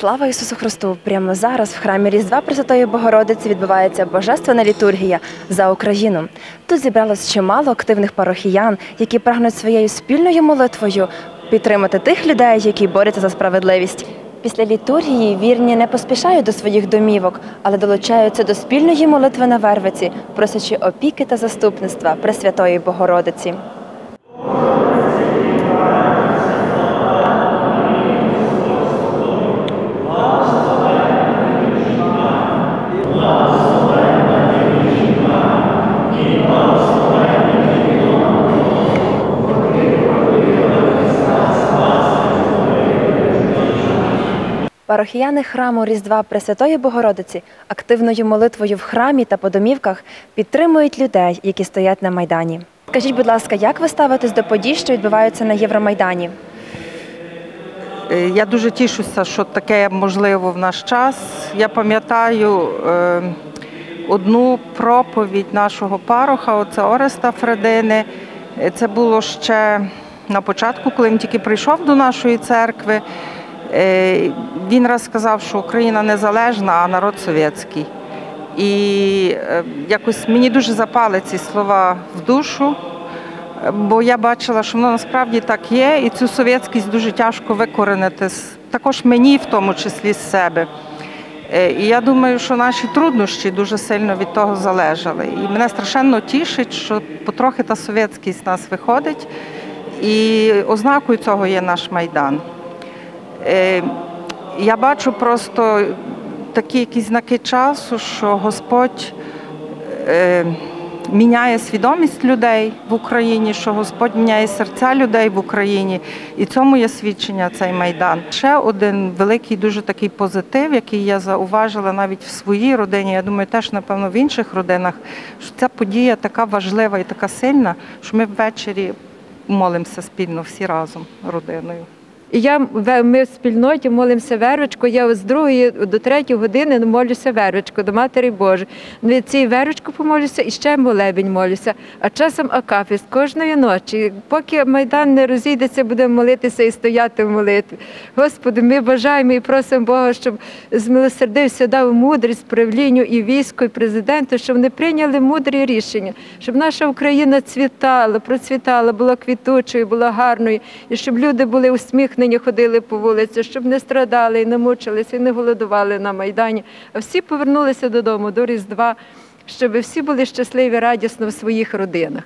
Слава Ісусу Христу! Прямо зараз в храмі Різдва Пресвятої Богородиці відбувається божественна літургія за Україну. Тут зібралось чимало активних парохіян, які прагнуть своєю спільною молитвою підтримати тих людей, які борються за справедливість. Після літургії вірні не поспішають до своїх домівок, але долучаються до спільної молитви на Вервиці, просячи опіки та заступництва Пресвятої Богородиці. Парохіяни храму Різдва Пресвятої Богородиці активною молитвою в храмі та по домівках підтримують людей, які стоять на майдані. Скажіть, будь ласка, як ви ставитесь до подій, що відбуваються на Євромайдані? Е, Я дуже тішуся, що таке можливо в наш час. Я пам'ятаю е, одну проповідь нашого пароха, оце Ореста Фредини. Е, Це було ще на початку, коли він тільки прийшов до нашої церкви. Е, Він раз сказав, що Україна незалежна, а народ совєтський. І е, якось мені дуже запали ці слова в душу бо я бачила, що воно насправді так є, і цю совєтськість дуже тяжко викоренити також мені, в тому числі з себе. Е, І я думаю, що наші труднощі дуже сильно від того залежали. І мене страшенно тішить, що потрохи та совєтськість з нас виходить, і ознакою цього є наш майдан. Е, Я бачу просто такі якісь знаки часу, що Господь е, міняє свідомість людей в Україні, що Господь міняє серця людей в Україні, і цьому є свідчення цей майдан. Ще один великий, дуже такий позитив, який я зауважила навіть в своїй родині. Я думаю, теж напевно в інших родинах, що ця подія така важлива і така сильна, що ми ввечері молимося спільно всі разом родиною. І я ми в спільноті молимося верочку. Я з другої до третьої години молюся верочку до Матері Божої. Від цієї верочку помолюся і ще молебень молюся. А часом акафіст кожної ночі. Поки майдан не розійдеться, будемо молитися і стояти в молитві. Господи, ми бажаємо і просимо Бога, щоб змилосердився, дав мудрість правлінню і війську, і президенту, щоб вони прийняли мудрі рішення, щоб наша Україна цвітала, процвітала, була квітучою, була гарною, і щоб люди були усміхнені, ходили по вулиці, щоб не страдали і не мучилися, і не голодували на Майдані. А всі повернулися додому до Різдва, щоб всі були щасливі, радісно в своїх родинах.